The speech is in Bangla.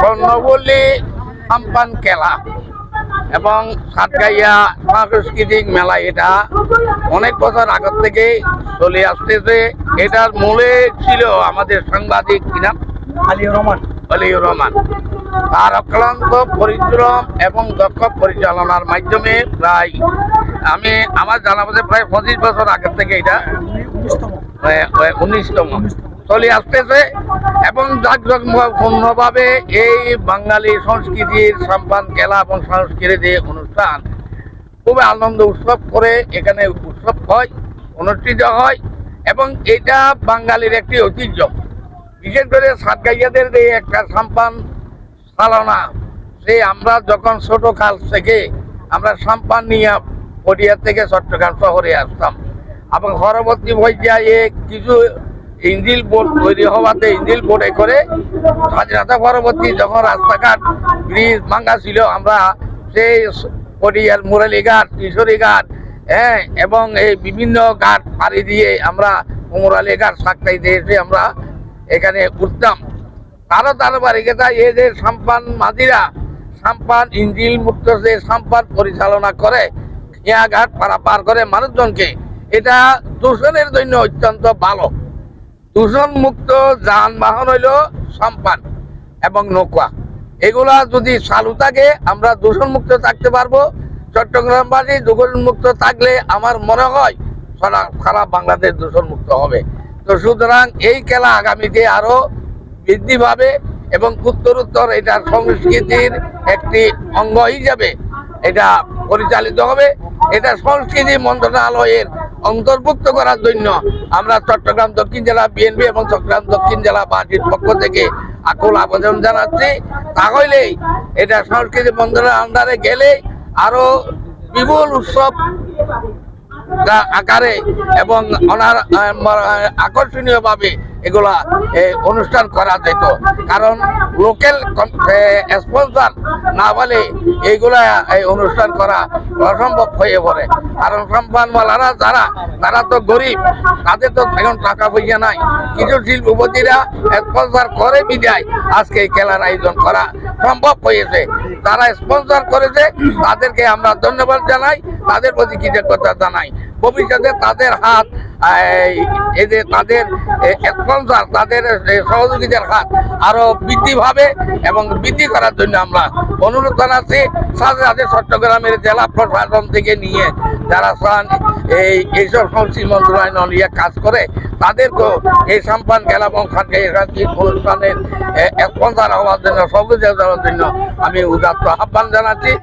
কর্ণবল্লী সাম্পান খেলা এবং সাতগাইয়া সাংস্কৃতিক মেলা এটা। অনেক বছর আগত থেকে চলে আসতেছে। এটার মূলে ছিল আমাদের সাংবাদিক কিনা আলিউর রহমান। অলিউর রহমান। তার অক্লান্ত পরিশ্রম এবং দক্ষ পরিচালনার মাধ্যমে প্রায় আমি আমার জানা মতে প্রায় পঁচিশ বছর আগের থেকে এটা। উনিশতম। উনিশতম। চলে আসতেছে এবং জাঁকজমকপূর্ণভাবে এই বাঙালি সংস্কৃতির সম্পান খেলা এবং সাংস্কৃতিক অনুষ্ঠান খুবই আনন্দ উৎসব করে এখানে উৎসব হয়, অনুষ্ঠিত হয় এবং এটা বাঙালির একটি ঐতিহ্য। বিশেষ করে সাতগাইয়াদের যে একটা সাম্পান চালনা সে আমরা যখন ছোট কাল থেকে আমরা সাম্পান নিয়ে পটিয়া থেকে চট্টগ্রাম শহরে আসতাম এবং পরবর্তী পর্যায়ে কিছু ইঞ্জিল বোর্ড তৈরি হওয়াতে ইঞ্জিল বোর্ডে করে স্বাধীনতা পরবর্তী যখন রাস্তাঘাট ব্রিজ ভাঙ্গা ছিল, আমরা সেই পটিয়ার মুরালি ঘাট, কিশোরী ঘাট হ্যাঁ এবং এই বিভিন্ন ঘাট পাড়ি দিয়ে আমরা মুরালি ঘাট সাকটাইতে এসে আমরা এখানে উঠতাম। তারও তার বাড়িকে এই যে সাম্পান মাদিরা সাম্পান ইঞ্জিল মুক্ত যে সাম্পান পরিচালনা করে ঘাট পাড়া পার করে মানুষজনকে, এটা দূষণের জন্য অত্যন্ত ভালো। দূষণ মুক্ত যানবাহন হইল সাম্পান এবং নৌকা। এগুলা যদি চালু থাকে, আমরা দূষণ মুক্ত থাকতে পারব। চট্টগ্রামবাসী দূষণ মুক্ত থাকলে আমার মনে হয় সারা সারা বাংলাদেশ দূষণ মুক্ত হবে। তো সুতরাং এই খেলা আগামীতে আরও বৃদ্ধি পাবে এবং উত্তর উত্তর এটা সংস্কৃতির একটি অঙ্গ হিসাবে এটা পরিচালিত হবে। এটা সংস্কৃতি মন্ত্রণালয়ের অন্তর্ভুক্ত করার জন্য আমরা চট্টগ্রাম দক্ষিণ জেলা বিএনপি এবং চট্টগ্রাম দক্ষিণ জেলা পার্টির পক্ষ থেকে আকুল আবেদন জানাচ্ছি। তাহলেই এটা সংস্কৃতি মন্ত্রণালয়ের আন্ডারে গেলে আরও বিপুল উৎসব আকারে এবং অনার আকর্ষণীয় ভাবে এগুলা অনুষ্ঠান করা যেত। কারণ লোকাল স্পন্সর না বলে এইগুলা এই অনুষ্ঠান করা অসম্ভব হয়ে পড়ে। কারণ সম্পানওয়ালারা যারা, তারা তো গরিব, তাদের তো এখন টাকা পয়সা নাই। কিছু শিল্পপতিরা স্পন্সর করে বিদায়। আজকে এই খেলার আয়োজন করা সম্ভব হয়েছে। তারা স্পন্সর করেছে, তাদেরকে আমরা ধন্যবাদ জানাই, তাদের প্রতি কৃতজ্ঞতা জানাই। ভবিষ্যতে তাদের হাত এই, যে তাদের স্পন্সর তাদের এ, সহযোগিতার হাত আরও বৃদ্ধি পাবে এবং বৃদ্ধি করার জন্য আমরা অনুরোধ জানাচ্ছি সাথে সাথে চট্টগ্রামের জেলা প্রশাসন থেকে নিয়ে যারা এই এইসব সংস্কৃতি মন্ত্রণালয় নিয়ে কাজ করে তাদেরকেও এই সম্পান খেলা এবং অনুষ্ঠানের স্পন্সর হওয়ার জন্য সহযোগিতা দেওয়ার জন্য আমি উদাত্ত আহ্বান জানাচ্ছি।